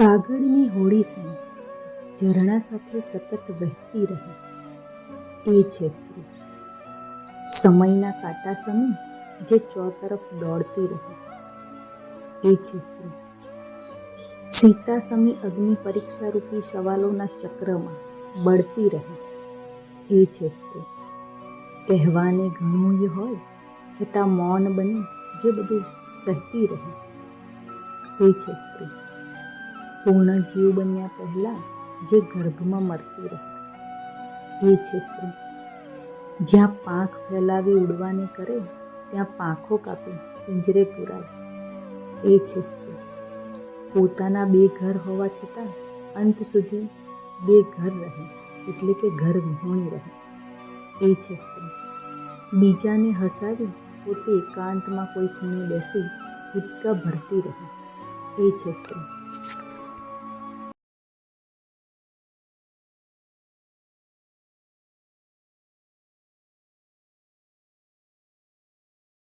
કાગળની હોડી સમ ઝરણા સાથે સતત વહેતી રહે. એ છે સ્ત્રી. સમયના કાંટા સમ જે ચોતરફ દોડતી રહે. એ છે સ્ત્રી. સીતા સમી અગ્નિ પરીક્ષા રૂપી સવાલોના ચક્રમાં બળતી રહે. એ છે સ્ત્રી. કહેવાને ઘણું ય હોય, છતાં મૌન બની જે બધું સહતી રહે. એ છે સ્ત્રી. પૂર્ણ જીવ બન્યા પહેલાં જે ગર્ભમાં મરતી રહે. એ છે સ્ત્રી જ્યાં પાંખ ફેલાવી ઉડવાને કરે, ત્યાં પાંખો કાપી, પિંજરે પુરાય. એ છે સ્ત્રી પોતાના બે ઘર હોવા છતાં અંત સુધી બે ઘર રહે, એટલે કે ઘર વિહોણી રહે. એ છે સ્ત્રી બીજાને હસાવી પોતે એકાંતમાં કોઈ ખૂણે બેસી હિપકા ભરતી રહે. એ છે સ્ત્રી